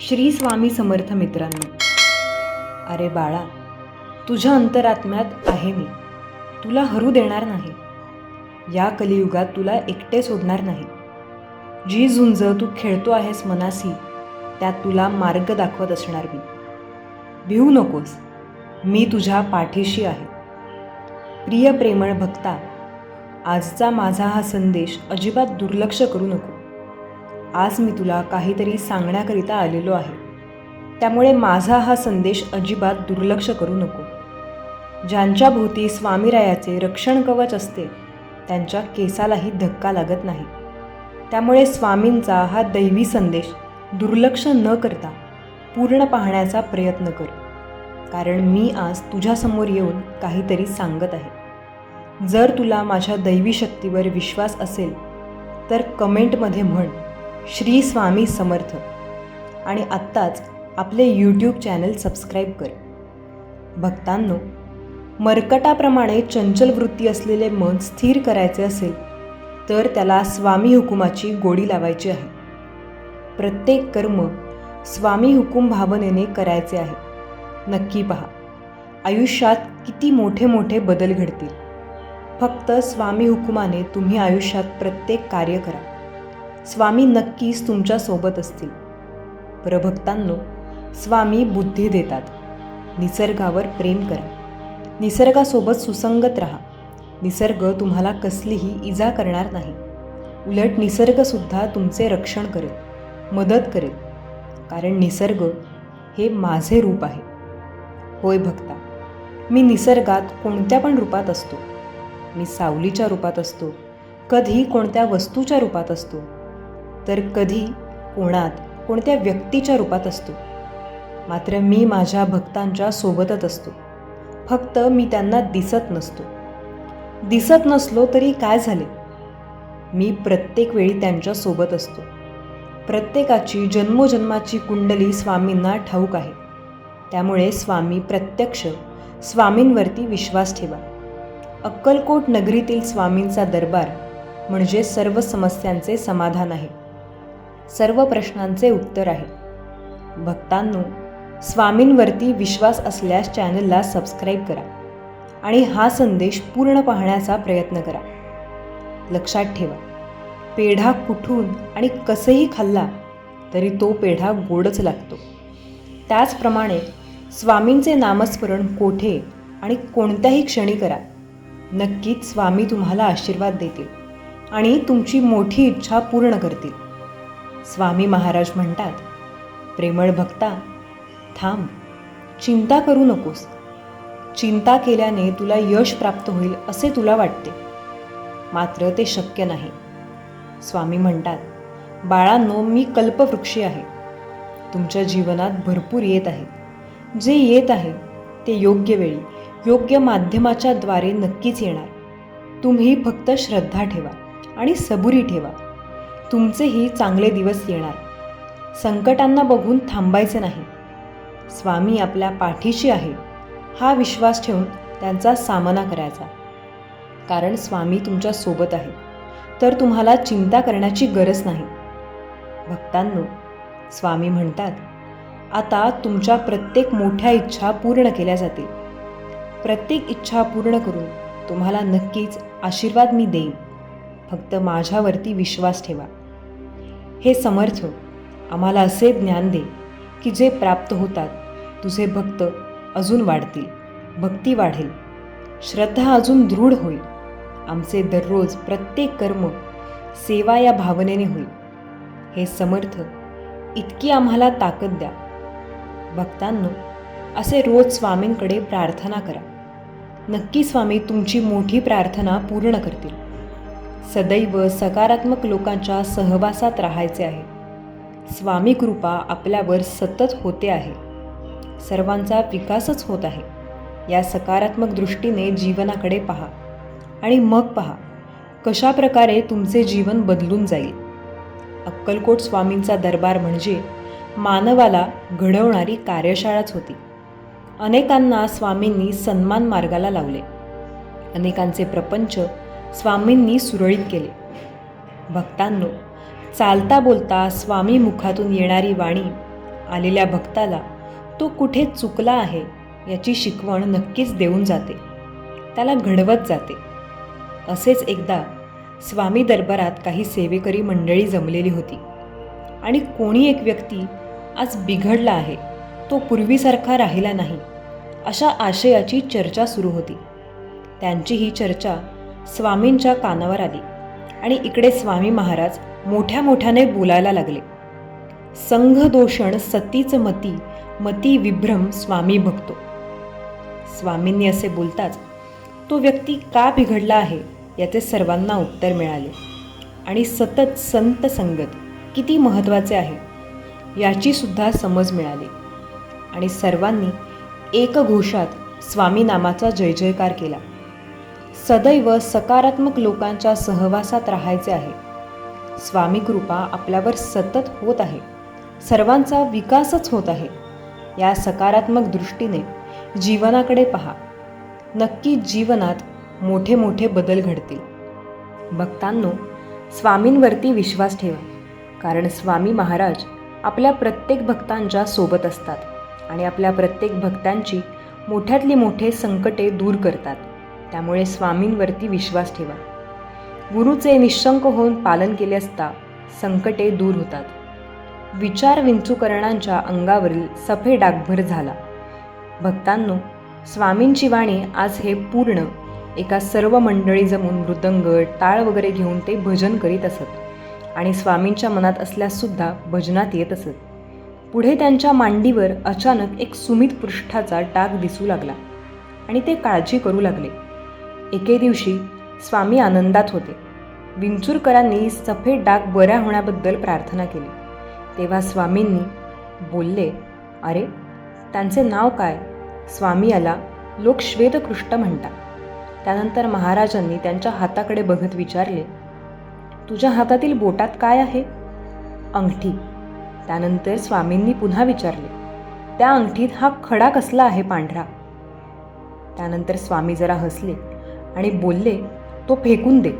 श्री स्वामी समर्थ मित्रांनो. अरे बाळा तुझ्या अंतरात्म्यात आहे मी. तुला हरू देणार नाही. या कलियुगात तुला एकटे सोडणार नाही. जी झुंज तू खेळतो आहेस मनासी त्यात तुला मार्ग दाखवत असणार मी. भिवू नकोस. मी तुझ्या पाठीशी आहे. प्रिय प्रेमळ भक्ता आजचा माझा हा संदेश अजिबात दुर्लक्ष करू नको. आज मी तुला काहीतरी सांगण्याकरिता आलेलो आहे. त्यामुळे माझा हा संदेश अजिबात दुर्लक्ष करू नको. ज्यांच्या भोवती स्वामीरायाचे रक्षण कवच असते त्यांच्या केसालाही धक्का लागत नाही. त्यामुळे स्वामींचा हा दैवी संदेश दुर्लक्ष न करता पूर्ण पाहण्याचा प्रयत्न कर. कारण मी आज तुझ्यासमोर येऊन काहीतरी सांगत आहे. जर तुला माझ्या दैवी शक्तीवर विश्वास असेल तर कमेंटमध्ये म्हण. श्री स्वामी समर्थ. आणि आत्ताच आपले यूट्यूब चॅनल सबस्क्राईब कर. भक्तांनो मरकटाप्रमाणे चंचल वृत्ती असलेले मन स्थिर करायचे असेल तर त्याला स्वामी हुकुमाची गोडी लावायची आहे. प्रत्येक कर्म स्वामी हुकुम भावनेने करायचे आहे. नक्की पहा आयुष्यात किती मोठे मोठे बदल घडतील. फक्त स्वामी हुकुमाने तुम्ही आयुष्यात प्रत्येक कार्य करा. स्वामी नक्कीच तुमच्यासोबत असतील. प्रभक्तांनो स्वामी बुद्धी देतात. निसर्गावर प्रेम करा. निसर्गासोबत सुसंगत राहा. निसर्ग तुम्हाला कसलीही इजा करणार नाही. उलट निसर्गसुद्धा तुमचे रक्षण करेल मदत करेल. कारण निसर्ग हे माझे रूप आहे. होय भक्ता मी निसर्गात कोणत्या पण रूपात असतो. मी सावलीच्या रूपात असतो. कधी कोणत्या वस्तूच्या रूपात असतो. तर कधी कोणात कोणत्या व्यक्तीच्या रूपात असतो. मात्र मी माझ्या भक्तांच्या सोबतच असतो. फक्त मी त्यांना दिसत नसतो. दिसत नसलो तरी काय झाले? मी प्रत्येक वेळी त्यांच्यासोबत असतो. प्रत्येकाची जन्मोजन्माची कुंडली स्वामींना ठाऊक आहे. त्यामुळे स्वामी प्रत्यक्ष स्वामींवरती विश्वास ठेवा. अक्कलकोट नगरीतील स्वामींचा दरबार म्हणजे सर्व समस्यांचे समाधान आहे. सर्व प्रश्नांचे उत्तर आहे. भक्तांनो स्वामींवरती विश्वास असल्यास चॅनलला सबस्क्राईब करा आणि हा संदेश पूर्ण पाहण्याचा प्रयत्न करा. लक्षात ठेवा पेढा कुठून आणि कसंही खाल्ला तरी तो पेढा गोडच लागतो. त्याचप्रमाणे स्वामींचे नामस्मरण कोठे आणि कोणत्याही क्षणी करा. नक्कीच स्वामी तुम्हाला आशीर्वाद देतील आणि तुमची मोठी इच्छा पूर्ण करतील. स्वामी महाराज म्हणतात प्रेमळ भक्ता थांब चिंता करू नकोस. चिंता केल्याने तुला यश प्राप्त होईल असे तुला वाटते. मात्र ते शक्य नाही. स्वामी म्हणतात बाळांनो मी कल्पवृक्षी आहे. तुमच्या जीवनात भरपूर येत आहे. जे येत आहे ते योग्य वेळी योग्य माध्यमाच्या द्वारे नक्कीच येणार. तुम्ही फक्त श्रद्धा ठेवा आणि सबुरी ठेवा. तुमचेही चांगले दिवस येणार. संकटांना बघून थांबायचे नाही. स्वामी आपल्या पाठीशी आहे. हा विश्वास ठेवून त्यांचा सामना करायचा. कारण स्वामी तुमच्यासोबत आहे. तर तुम्हाला चिंता करण्याची गरज नाही. भक्तांनो स्वामी म्हणतात आता तुमच्या प्रत्येक मोठ्या इच्छा पूर्ण केल्या जातील. प्रत्येक इच्छा पूर्ण करून तुम्हाला नक्कीच आशीर्वाद मी देईन. फक्त माझ्यावरती विश्वास ठेवा. हे समर्थ आम्हाला असे ज्ञान दे की जे प्राप्त होतात तुझे भक्त अजून वाढतील भक्ती वाढेल. श्रद्धा अजून दृढ होईल. आमचे दररोज प्रत्येक कर्म सेवा या भावनेने होईल. हे समर्थ इतकी आम्हाला ताकद द्या. भक्तांनो असे रोज स्वामींकडे प्रार्थना करा. नक्की स्वामी तुमची मोठी प्रार्थना पूर्ण करतील. सदैव सकारात्मक लोकांच्या सहवासात राहायचे आहे. स्वामी कृपा आपल्यावर सतत होते आहे. सर्वांचा विकासच होत आहे. या सकारात्मक दृष्टीने जीवनाकडे पहा आणि मग पहा कशा प्रकारे तुमचे जीवन बदलून जाईल. अक्कलकोट स्वामींचा दरबार म्हणजे मानवाला घडवणारी कार्यशाळाच होती. अनेकांना स्वामींनी सन्मान मार्गाला लावले. अनेकांचे प्रपंच स्वामींनी सुरळीत केले. भक्तांनो चालता बोलता स्वामी मुखातून येणारी वाणी आलेल्या भक्ताला तो कुठे चुकला आहे याची शिकवण नक्कीच देऊन जाते. त्याला घडवत जाते. असेच एकदा स्वामी दरबारात काही सेवेकरी मंडळी जमलेली होती आणि कोणी एक व्यक्ती आज बिघडला आहे तो पूर्वीसारखा राहिला नाही अशा आशयाची चर्चा सुरू होती. त्यांची ही चर्चा स्वामींच्या कानावर आली आणि इकडे स्वामी महाराज मोठ्या मोठ्याने बोलायला लागले. संघदोषण सतीच मती मती विभ्रम स्वामी भक्तो. स्वामींनी असे बोलताच तो व्यक्ती का बिघडला आहे याचे सर्वांना उत्तर मिळाले. आणि सतत संत संगत किती महत्त्वाचे आहे याची सुद्धा समज मिळाली. आणि सर्वांनी एकघोषात स्वामी नामाचा जय जयकार केला. सदैव सकारात्मक लोकांच्या सहवासात राहायचे आहे. स्वामी कृपा आपल्यावर सतत होत आहे. सर्वांचा विकासच होत आहे. या सकारात्मक दृष्टीने जीवनाकडे पहा. नक्की जीवनात मोठे मोठे बदल घडतील. भक्तांनो स्वामींवरती विश्वास ठेवा. कारण स्वामी महाराज आपल्या प्रत्येक भक्तांच्या सोबत असतात आणि आपल्या प्रत्येक भक्तांची मोठ्यातली मोठे संकटे दूर करतात. त्यामुळे स्वामींवरती विश्वास ठेवा. गुरुचे निशंक होऊन पालन केले असता संकटे दूर होतात. विचार विंचूकरणांच्या अंगावरील सफे डागभर झाला. भक्तांनो स्वामींची वाणी आज हे पूर्ण एका सर्व मंडळी जमून मृदंग टाळ वगैरे घेऊन ते भजन करीत असत आणि स्वामींच्या मनात असल्याससुद्धा भजनात येत असत. पुढे त्यांच्या मांडीवर अचानक एक सुमित पृष्ठाचा डाग दिसू लागला आणि ते काळजी करू लागले. एके दिवशी स्वामी आनंदात होते. विंचूरकरांनी सफेद डाग बऱ्या होण्याबद्दल प्रार्थना केली. तेव्हा स्वामींनी बोलले अरे त्यांचे नाव काय स्वामी याला लोक श्वेतकृष्ट म्हणतात. त्यानंतर महाराजांनी त्यांच्या हाताकडे बघत विचारले तुझ्या हातातील बोटात काय आहे अंगठी. त्यानंतर स्वामींनी पुन्हा विचारले त्या अंगठीत हा खडा कसला आहे पांढरा त्यानंतर स्वामी जरा हसले. आणि बोलले तो फेकून दे.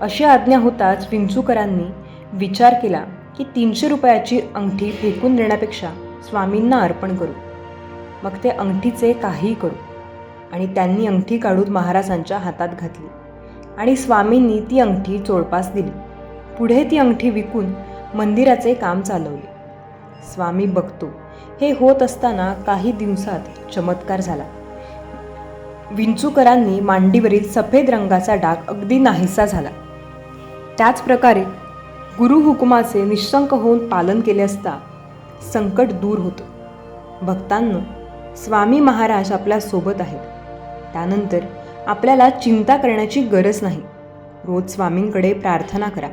अशी आज्ञा होताच विंचूकरांनी विचार केला की तीनशे रुपयाची अंगठी फेकून देण्यापेक्षा स्वामींना अर्पण करू. मग ते अंगठीचे काहीही करू. आणि त्यांनी अंगठी काढून महाराजांच्या हातात घातली. आणि स्वामींनी ती अंगठी चोळपास दिली. पुढे ती अंगठी विकून मंदिराचे काम चालवले. स्वामी बघतो. हे होत असताना काही दिवसात चमत्कार झाला. विंचूकरांनी मांडीवरील सफेद रंगाचा डाग अगदी नाहीसा झाला. त्याचप्रकारे गुरुहुकुमाचे गुरु हुकुमाचे निशंक होऊन पालन केले असता संकट दूर होतं. भक्तांनो स्वामी महाराज आपल्यासोबत आहेत. त्यानंतर आपल्याला चिंता करण्याची गरज नाही. रोज स्वामींकडे प्रार्थना करा.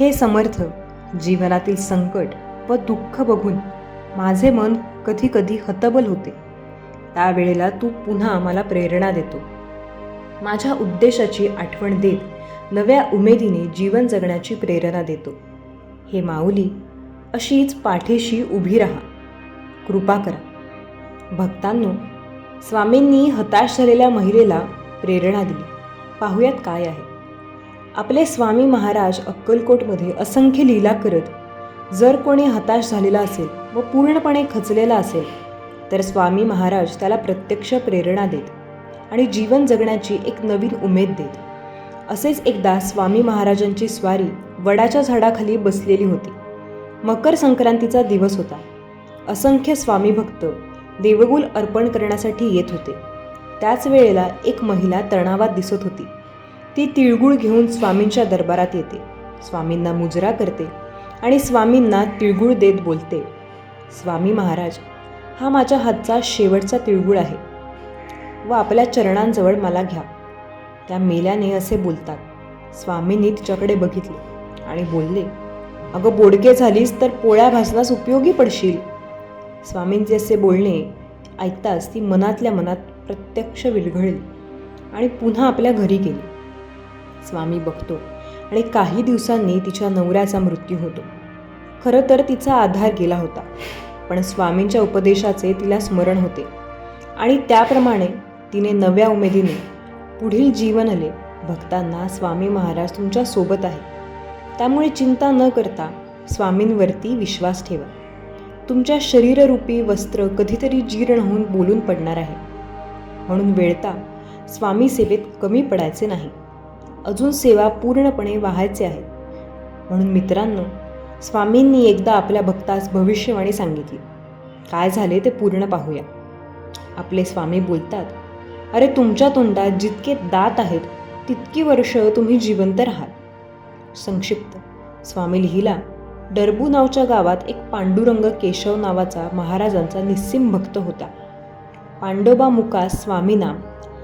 हे समर्थ जीवनातील संकट व दुःख बघून माझे मन कधी कधी हतबल होते. त्यावेळेला तू पुन्हा मला प्रेरणा देतो. माझ्या उद्देशाची आठवण देत नव्या उमेदीने जीवन जगण्याची प्रेरणा देतो. हे माऊली अशीच पाठीशी उभी राहा. कृपा करा. भक्तांनो स्वामींनी हताश झालेल्या महिलेला प्रेरणा दिली. पाहुयात काय आहे? आपले स्वामी महाराज अक्कलकोटमध्ये असंख्य लीला करत जर कोणी हताश झालेला असेल व पूर्णपणे खचलेला असेल तर स्वामी महाराज त्याला प्रत्यक्ष प्रेरणा देत आणि जीवन जगण्याची एक नवीन उमेद देत. असेच एकदा स्वामी महाराजांची स्वारी वडाच्या झाडाखाली बसलेली होती. मकर संक्रांतीचा दिवस होता. असंख्य स्वामी भक्त देवगुल अर्पण करण्यासाठी येत होते. त्याच वेळेला एक महिला तणावात दिसत होती. ती तिळगुळ घेऊन स्वामींच्या दरबारात येते. स्वामींना मुजरा करते आणि स्वामींना तिळगुळ देत बोलते. स्वामी महाराज हा माझ्या हातचा शेवटचा तिळगुळ आहे. व आपल्या चरणांजवळ मला घ्या. त्या मेल्याने असे बोलतात. स्वामींनी तिच्याकडे बघितले आणि बोलले अगं बोडके झालीस तर पोळ्या भाजण्यास उपयोगी पडशील. स्वामींचे असे बोलणे ऐकताच ती मनातल्या मनात प्रत्यक्ष विरघळली आणि पुन्हा आपल्या घरी गेली. स्वामी बघतो आणि काही दिवसांनी तिच्या नवऱ्याचा मृत्यू होतो. खरं तर तिचा आधार गेला होता. पण स्वामींच्या उपदेशाचे तिला स्मरण होते. आणि त्याप्रमाणे तिने नव्या उमेदीने पुढील जीवनले भक्तांना स्वामी महाराज तुमच्यासोबत आहे. त्यामुळे चिंता न करता स्वामींवरती विश्वास ठेवा. तुमच्या शरीररूपी वस्त्र कधीतरी जीर्ण होऊन बोलून पडणार आहे. म्हणून वेळता स्वामी सेवेत कमी पडायचे नाही. अजून सेवा पूर्णपणे वाहायचे आहे. म्हणून मित्रांनो स्वामींनी एकदा आपल्या भक्तास भविष्यवाणी सांगितली. काय झाले ते पूर्ण पाहूया. आपले स्वामी बोलतात अरे तुमच्या तोंडात जितके दात आहेत तितकी वर्ष तुम्ही जिवंत राहाल. संक्षिप्त. स्वामी लिहिला डरबू नावच्या गावात एक पांडुरंग केशव नावाचा महाराजांचा निस्सिम भक्त होता. पांडोबा मुकास स्वामीना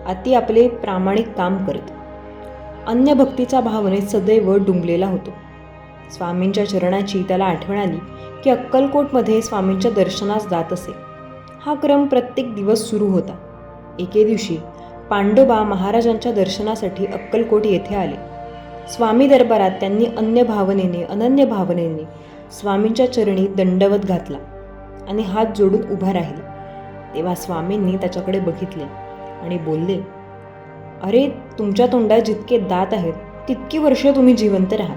अति आपले प्रामाणिक काम करत. अन्य भक्तीचा भावनेत सदैव डुंबलेला होतो. स्वामींच्या चरणाची त्याला आठवण आली की अक्कलकोटमध्ये स्वामींच्या दर्शनास जात असे. हा क्रम प्रत्येक दिवस सुरू होता. एके दिवशी पांडोबा महाराजांच्या दर्शनासाठी अक्कलकोट येथे आले. स्वामी दरबारात त्यांनी अन्य भावनेने अनन्य भावनेने स्वामींच्या चरणी दंडवत घातला आणि हात जोडून उभा राहिला. तेव्हा स्वामींनी त्याच्याकडे बघितले आणि बोलले अरे तुमच्या तोंडात जितके दात आहेत तितकी वर्ष तुम्ही जिवंत राहाल.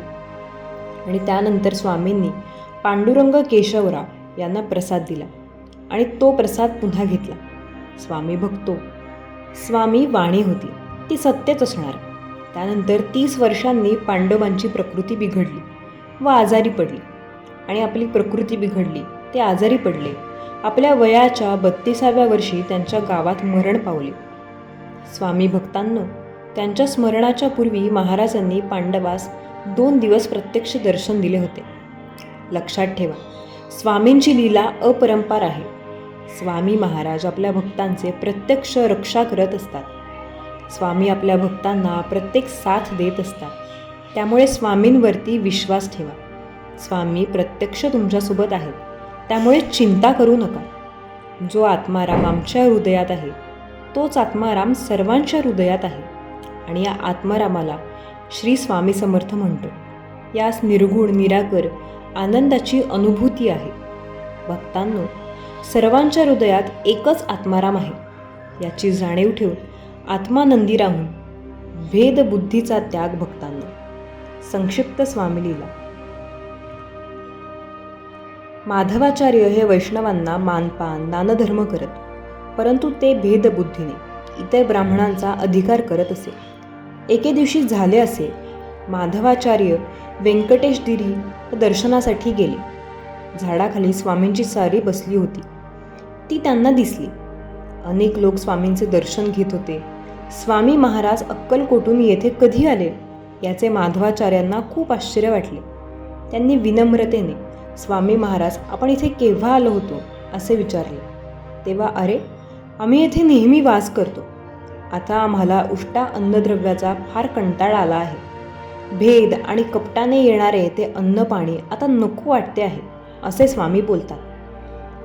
आणि त्यानंतर स्वामींनी पांडुरंग केशवराव यांना प्रसाद दिला आणि तो प्रसाद पुन्हा घेतला. स्वामी भक्तो स्वामी वाणी होती ती सत्यच असणार. त्यानंतर तीस वर्षांनी पांडवांची प्रकृती बिघडली व आजारी पडली. आणि आपली प्रकृती बिघडली ते आजारी पडले. आपल्या वयाच्या बत्तीसाव्या वर्षी त्यांच्या गावात मरण पावले. स्वामी भक्तांनो त्यांच्या स्मरणाच्या पूर्वी महाराजांनी पांडवास दोन दिवस प्रत्यक्ष दर्शन दिले होते. लक्षात ठेवा स्वामींची लीला अपरंपार आहे. स्वामी महाराज आपल्या भक्तांचे प्रत्यक्ष रक्षा करत असतात. स्वामी आपल्या भक्तांना प्रत्येक साथ देत असतात. त्यामुळे स्वामींवरती विश्वास ठेवा. स्वामी प्रत्यक्ष तुमच्यासोबत आहेत. त्यामुळे चिंता करू नका. जो आत्माराम आमच्या हृदयात आहे तोच आत्माराम सर्वांच्या हृदयात आहे. आणि या आत्मारामाला श्री स्वामी समर्थ म्हणतो यास निर्गुण निराकर आनंदाची अनुभूती आहे. भक्तांनो सर्वांच्या हृदयात एकच आत्माराम आहे. याची जाणीव ठेवून आत्मानंदी राहून भेदबुद्धीचा त्याग भक्तांनो. संक्षिप्त स्वामी लीला माधवाचार्य हे वैष्णवांना मानपान दानधर्म करत परंतु ते भेदबुद्धीने इतर ब्राह्मणांचा अधिकार करत असे. एके दिवशी झाले असे. माधवाचार्य व्यंकटेश दिरी दर्शनासाठी गेले. झाडाखाली स्वामींची सारी बसली होती. ती त्यांना दिसली. अनेक लोक स्वामींचे दर्शन घेत होते. स्वामी महाराज अक्कलकोटून येथे कधी आले? याचे माधवाचार्यांना खूप आश्चर्य वाटले. त्यांनी विनम्रतेने स्वामी महाराज आपण इथे केव्हा आलो होतो? असे विचारले. तेव्हा अरे आम्ही येथे नेहमी वास करतो. आता आम्हाला उष्टा अन्नद्रव्याचा फार कंटाळा आला आहे. भेद आणि कपटाने येणारे ते अन्न पाणी आता नको वाटते आहे असे स्वामी बोलतात.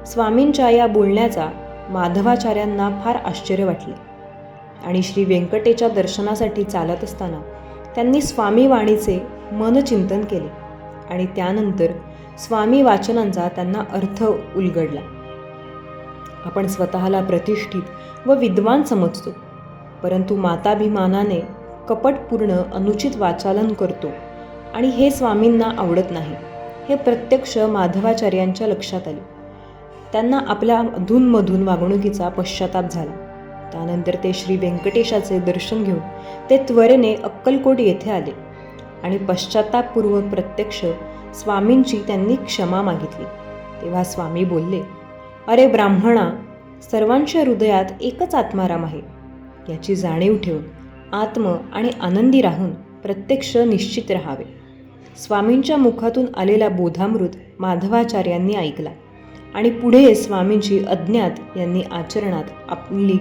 स्वामींच्या या बोलण्याचा माधवाचार्यांना फार आश्चर्य वाटले. आणि श्री व्यंकटेच्या दर्शनासाठी चालत असताना त्यांनी स्वामी वाणीचे मनचिंतन केले आणि त्यानंतर स्वामी वाचनांचा त्यांना अर्थ उलगडला. आपण स्वतःला प्रतिष्ठित व विद्वान समजतो. परंतु माताभिमानाने कपटपूर्ण अनुचित वाचालन करतो आणि हे स्वामींना आवडत नाही. हे प्रत्यक्ष माधवाचार्यांच्या लक्षात आले. त्यांना आपल्या अधूनमधून वागणुकीचा पश्चाताप झाला. त्यानंतर ते श्री व्यंकटेशाचे दर्शन घेऊन ते त्वरेने अक्कलकोट येथे आले आणि पश्चातापूर्वक प्रत्यक्ष स्वामींची त्यांनी क्षमा मागितली. तेव्हा स्वामी बोलले अरे ब्राह्मणा सर्वांच्या हृदयात एकच आत्माराम आहे. याची जाणीव ठेवून आत्म आणि आनंदी राहून प्रत्यक्ष निश्चित राहावे. स्वामींच्या मुखातून आलेला बोधामृत माधवाचार्यांनी ऐकला आणि पुढे स्वामींची अज्ञात यांनी आचरणात आपली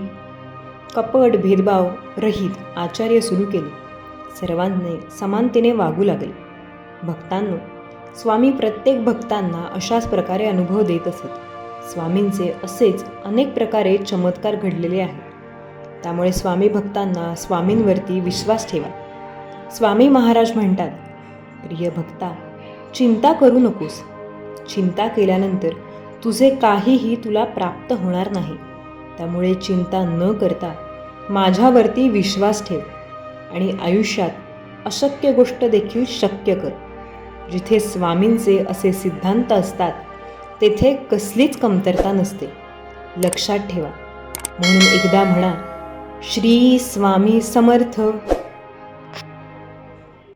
कपट भेदभाव रहित आचार्य सुरू केले. सर्वांनी समानतेने वागू लागले. भक्तांनो स्वामी प्रत्येक भक्तांना अशाच प्रकारे अनुभव देत असत. स्वामींचे असेच अनेक प्रकारे चमत्कार घडलेले आहेत. त्यामुळे स्वामी भक्तांना स्वामींवरती विश्वास ठेवा. स्वामी महाराज म्हणतात प्रिय भक्ता चिंता करू नकोस. चिंता केल्यानंतर तुझे काहीही तुला प्राप्त होणार नाही. त्यामुळे चिंता न करता माझ्यावरती विश्वास ठेव आणि आयुष्यात अशक्य गोष्ट देखील शक्य कर. जिथे स्वामींचे असे सिद्धांत असतात तेथे कसलीच कमतरता नसते. लक्षात ठेवा. म्हणून एकदा म्हणा श्री स्वामी समर्थ.